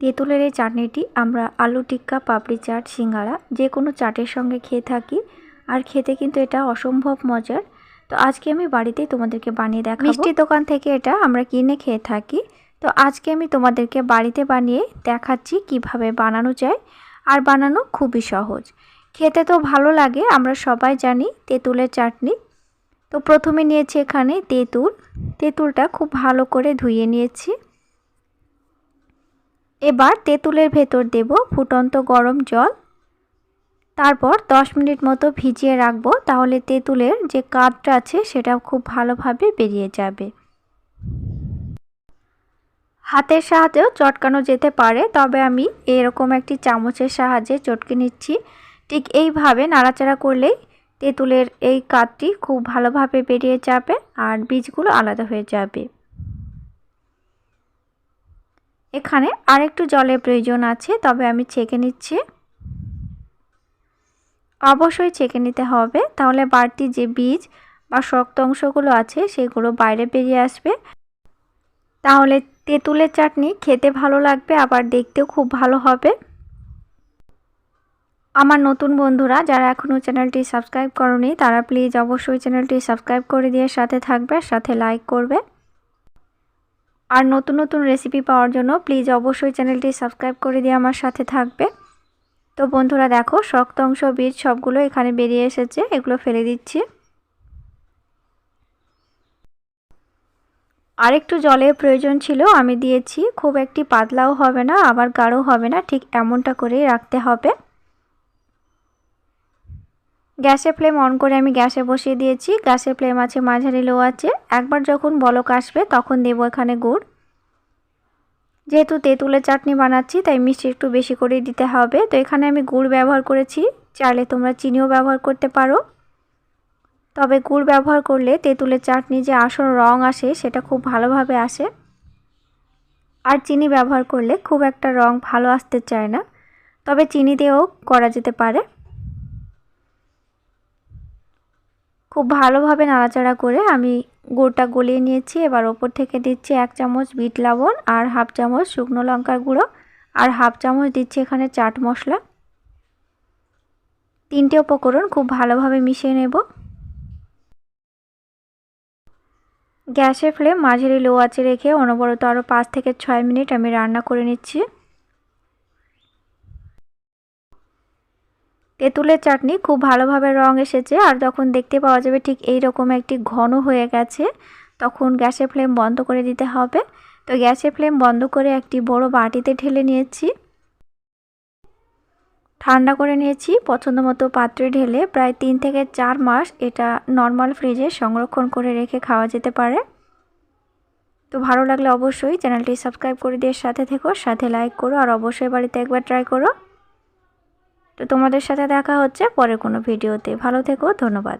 তেঁতুলের এই চাটনিটি আমরা আলু টিক্কা, পাপড়ি চাট, সিঙ্গারা যে কোনো চাটের সঙ্গে খেয়ে থাকি। আর খেতে কিন্তু এটা অসম্ভব মজার। তো আজকে আমি বাড়িতেই তোমাদেরকে বানিয়ে দেখাবো। মিষ্টি দোকান থেকে এটা আমরা কিনে খেয়ে থাকি। তো আজকে আমি তোমাদেরকে বাড়িতে বানিয়ে দেখাচ্ছি কীভাবে বানানো যায়। আর বানানো খুবই সহজ। খেতে তো ভালো লাগে, আমরা সবাই জানি তেঁতুলের চাটনি। তো প্রথমে নিয়েছি এখানে তেঁতুল। তেঁতুলটা খুব ভালো করে ধুয়ে নিয়েছি। এবার তেঁতুলের ভেতর দেব ফুটন্ত গরম জল। তারপর 10 মিনিট মতো ভিজিয়ে রাখব, তাহলে তেঁতুলের যে কাঠটা আছে সেটা খুব ভালোভাবে বেরিয়ে যাবে। হাতের সাহায্যেও চটকানো যেতে পারে, তবে আমি এরকম একটি চামচের সাহায্যে চটকে নিচ্ছি। ঠিক এইভাবে নাড়াচাড়া করলেই তেঁতুলের এই কাঠটি খুব ভালোভাবে বেরিয়ে যাবে আর বীজগুলো আলাদা হয়ে যাবে। এখানে আরেকটু জলের প্রয়োজন আছে, তবে আমি ছেঁকে নিচ্ছি। অবশ্যই ছেঁকে নিতে হবে, তাহলে বাড়তি যে বীজ বা শক্ত অংশগুলো আছে, সেগুলো বাইরে বেরিয়ে আসবে। তাহলে তেঁতুলের চাটনি খেতে ভালো লাগবে, আবার দেখতেও খুব ভালো হবে। আমার নতুন বন্ধুরা, যারা এখনও চ্যানেলটি সাবস্ক্রাইব করনি, তারা প্লিজ অবশ্যই চ্যানেলটি সাবস্ক্রাইব করে দিয়ে সাথে থাকবে, সাথে লাইক করবে। আর নতুন নতুন রেসিপি পাওয়ার জন্য প্লিজ অবশ্যই চ্যানেলটি সাবস্ক্রাইব করে দিয়ে আমার সাথে থাকবে। তো বন্ধুরা দেখো, শক্ত অংশ, বীজ সবগুলো এখানে বেরিয়ে এসেছে, এগুলো ফেলে দিচ্ছি। আরেকটু জলের প্রয়োজন ছিল, আমি দিয়েছি। খুব একটি পাতলাও হবে না, আবার গাঢ়ও হবে না, ঠিক এমনটা করেই রাখতে হবে। গ্যাসের ফ্লেম অন করে আমি গ্যাসে বসিয়ে দিয়েছি। গ্যাসের ফ্লেম আছে, মাঝারি লো আছে। একবার যখন বলক আসবে, তখন দেবো এখানে গুড়। যেহেতু তেঁতুলের চাটনি বানাচ্ছি, তাই মিষ্টি একটু বেশি করেই দিতে হবে। তো এখানে আমি গুড় ব্যবহার করেছি। চাইলে তোমরা চিনিও ব্যবহার করতে পারো। তবে গুড় ব্যবহার করলে তেঁতুলের চাটনি যে আসল রং আসে, সেটা খুব ভালোভাবে আসে। আর চিনি ব্যবহার করলে খুব একটা রং ভালো আসতে চায় না। তবে চিনি দিয়েও করা যেতে পারে। খুব ভালোভাবে নাড়াচাড়া করে আমি গুড়টা গলিয়ে নিয়েছি। এবার ওপর থেকে দিচ্ছি এক চামচ বিট লবণ আর হাফ চামচ শুকনো লঙ্কার গুঁড়ো আর হাফ চামচ দিচ্ছি এখানে চাট মশলা। তিনটে উপকরণ খুব ভালোভাবে মিশিয়ে নেব। গ্যাসের ফ্লেম মাঝারি লো আঁচে রেখে অনবরত আরও পাঁচ থেকে ছয় মিনিট আমি রান্না করে নিচ্ছি। তেঁতুলের চাটনি খুব ভালোভাবে রং এসেছে আর যখন দেখতে পাওয়া যাবে ঠিক এই রকম একটি ঘন হয়ে গেছে, তখন গ্যাসের ফ্লেম বন্ধ করে দিতে হবে। তো গ্যাসের ফ্লেম বন্ধ করে একটি বড় বাটিতে ঢেলে নিয়েছি। ঠান্ডা করে নিয়েছি, পছন্দ মতো পাত্রে ঢেলে প্রায় তিন থেকে চার মাস এটা নর্মাল ফ্রিজে সংরক্ষণ করে রেখে খাওয়া যেতে পারে। তো ভালো লাগলে অবশ্যই চ্যানেলটি সাবস্ক্রাইব করে দিয়ে সাথে থেকো, সাথে লাইক করো আর অবশ্যই বাড়িতে একবার ট্রাই করো। তো তোমাদের সাথে দেখা হচ্ছে পরে কোনো ভিডিওতে। ভালো থেকো ধন্যবাদ।